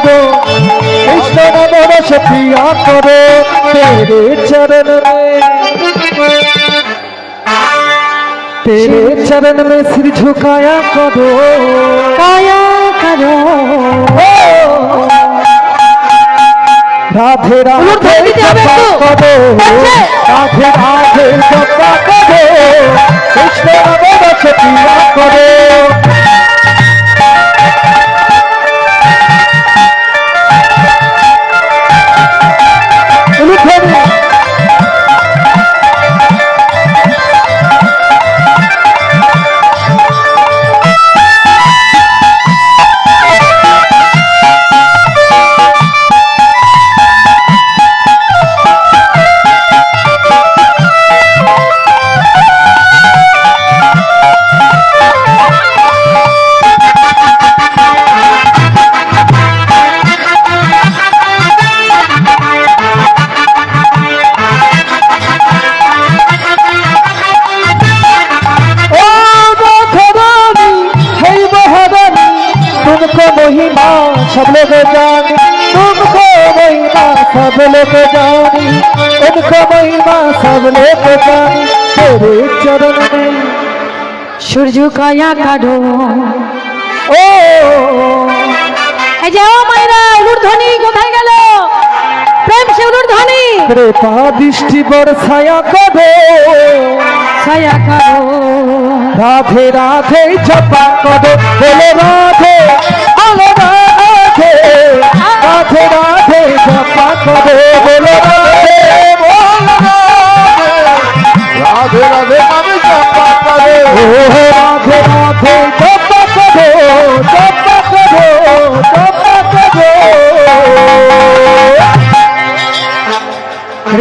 করো কৃষ্ণ নাম রস প্রিয়া করো তেরে तेरे चरण में सिर झुकाया करो काया करो राधे राधे जपा करो राधे राधे जपा करो कृष्ण চরণ সূর্য কায়া কাঢো। ও। এই যে উর্ধ্বনি কোথায় গেল? প্রেম সে উর্ধ্বনি কৃপা দৃষ্টি বর্ষায়া করো ছায়া করো রাধে রাধে চপা বলে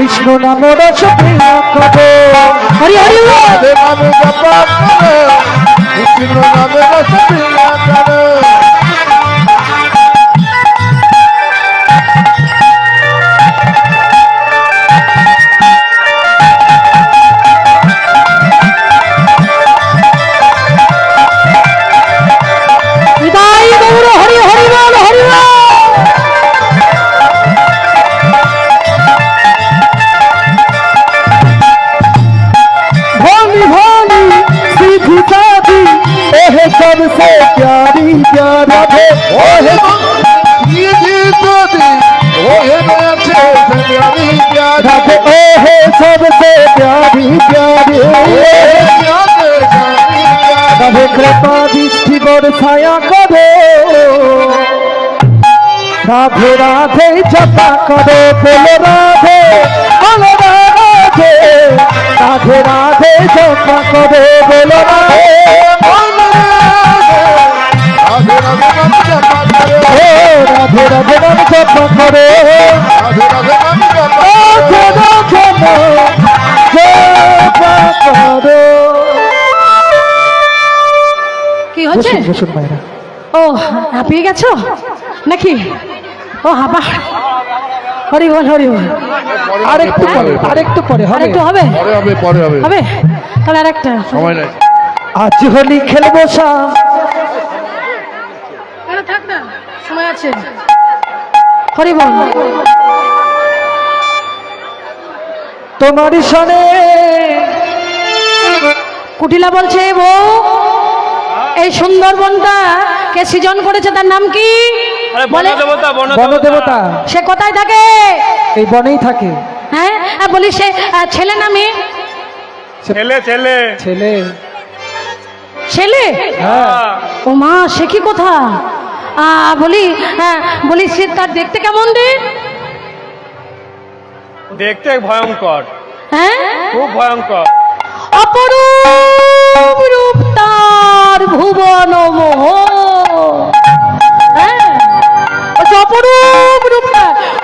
বিষ্ণু নাম রস প্রিয় কবে হরি হরি বিষ্ণু নাম রস প্রিয় কবে নাথে ওহে নিয়ে যদি ওহে নাথে আমি রাখে ওহে সবসে প্যারি প্যারি। রাধে কৃপা দৃষ্টি ছায়া করে। রাধে রাধে জপা করে বল রাধে বল রাধে। রাধে রাধে জপা করে বল রাধে। ধরে। কি হচ্ছে? ও হাঁপিয়ে গেছো? নাকি? ও হাঁপা। হরি বল হরি বল। আরেকটু হ্যাঁ? পরে আরেকটু পরে হবে? একটু হবে? পরে হবে পরে হবে। হবে? তাহলে আরেকটা। সময় নাই। আজ হোলি খেলব সা। থাক না সময় আছে। হরি বল। তোমারই সনে কুটিলা বলছে বউ এই সুন্দরবনটা কে সৃজন করেছে? তার নাম কি? বনদেবতা বনদেবতা সে কোথায় থাকে? এই বনেই থাকে। হ্যাঁ? আর বলি সে ছেলে না মেয়ে? ছেলে ছেলে। ছেলে। ছেলে? হ্যাঁ। ও মা সে কি কথা? বলি হ্যাঁ বলি সে তার দেখতে কেমন দিন দেখতে ভয়ঙ্কর। হ্যাঁ? খুব ভয়ঙ্কর। অপরূপ রূপ তার ভুবন মোহ। হ্যাঁ? অপরূপ রূপ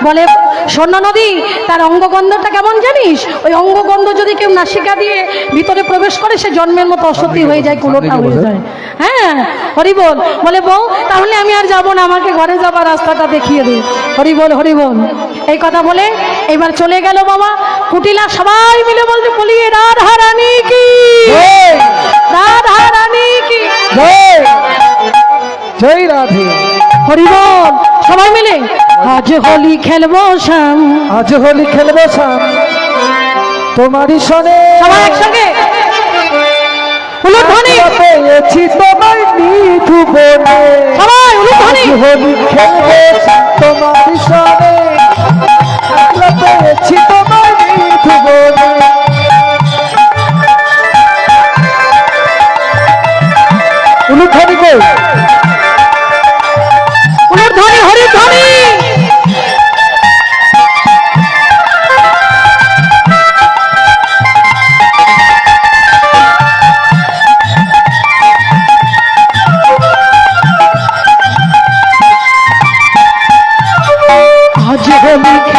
বলে স্বর্ণ নদী তার অঙ্গগন্ধটা কেমন জানিস? ওই অঙ্গগন্ধ যদি কেউ নাসিকা দিয়ে ভিতরে প্রবেশ করে সে জন্মের মতো অসতী হয়ে যায় কুলোটা হয়ে যায়। হ্যাঁ হরি বল। বলে বউ তাহলে আমি আর যাব না আমাকে ঘরে যাবার রাস্তাটা দেখিয়ে দে। হরি বল হরি বল। এই কথা বলে এবার চলে গেল বাবা। কুটিলা সবাই মিলে বলতে বলি রাধা রানী কি? রাধা রানী কি? জয় রাধে। হরি বল সবাই মিলে আজ হোলি খেলব শাম। আজ হোলি খেলব শাম। তোমারই সনে সবাই একসঙ্গে। উলুধ্বনি। পেয়েছি তোমার নিধু বনে। সবাই উলুধ্বনি। আজ হোলি খেলব শাম তোমারই সনে একলা পেয়েছি তোমার নিধু বনে। উলুধ্বনি কই?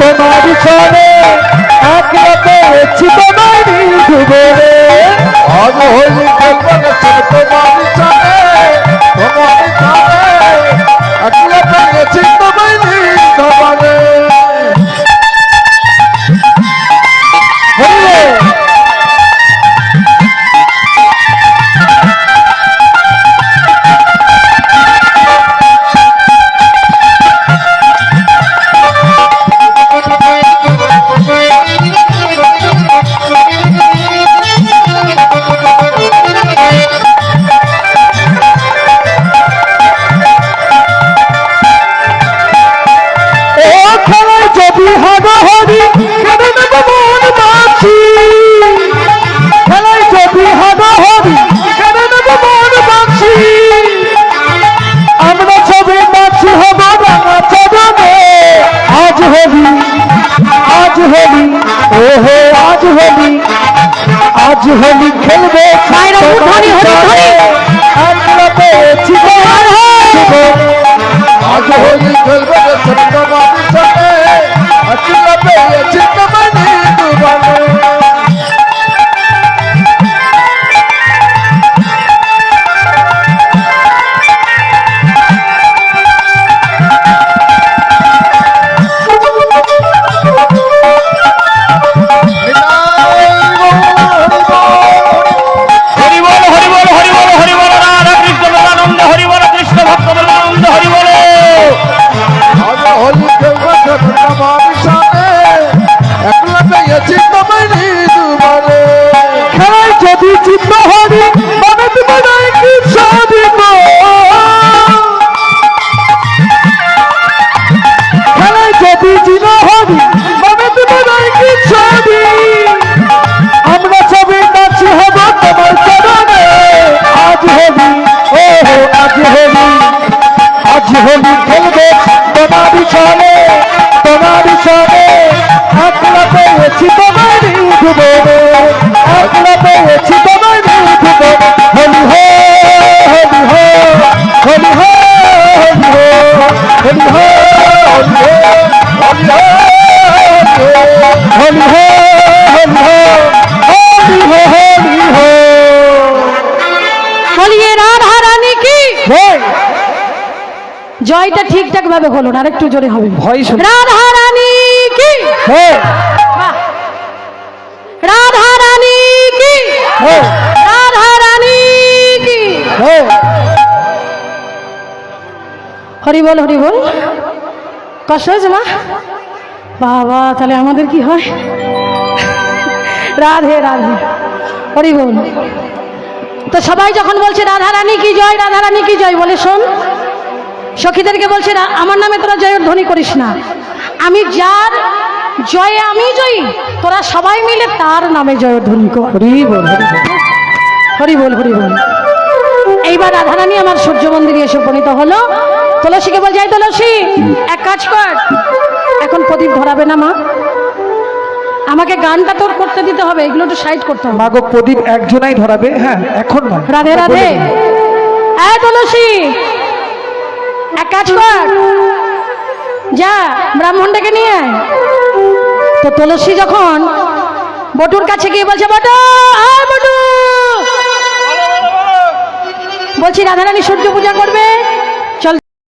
তোমার সরে একলাতে এছি তোমার জীবনে অবহেলিত তোমার ওহো আজ হবি আজ হোলি খেলবে আমরা পেয়েছি আজ হোলি খেলব জয়টা ঠিকঠাক ভাবে হলো না আরেকটু জোরে হবে। ভয় শুনে। রাধা রানী কি। রাধা রানী কি? রাধা রানী কি? হরি বল হরি বল। কষ্ট হয়েছে মা? বাবা তাহলে আমাদের কি হয়? রাধে রাধে। হরি বল। তো সবাই যখন বলছে রাধা রানী কি জয় রাধা রানী কি জয় বলে শোন। সখীদেরকে বলছে না আমার নামে তোরা জয়ের ধ্বনি করিস না। আমি যার জয়ে আমি জয়ী তোরা সবাই মিলে তার নামে জয়ধ্বনি কর। হরি বল হরি বল। হরি বল এইবার রাধারানী আমার সূর্য মন্দিরে এসে উপনীত হলো। তুলসীকে বল যাই তুলসী এক কাজ কর। এখন প্রদীপ ধরাবে না মা। আমাকে গানটা তোর করতে দিতে হবে এগুলো একটু সাইড করতে হবে। মাগো প্রদীপ একজনাই ধরাবে হ্যাঁ এখন রাধে রাধে। এই তুলসী। এক কাজ কর। যা, ব্রাহ্মণটাকে নিয়ে তো তুলসী যখন বটুর কাছে গিয়ে বলছে, বটু বটু। বলছি, রাধারানী সূর্য পূজা করবে।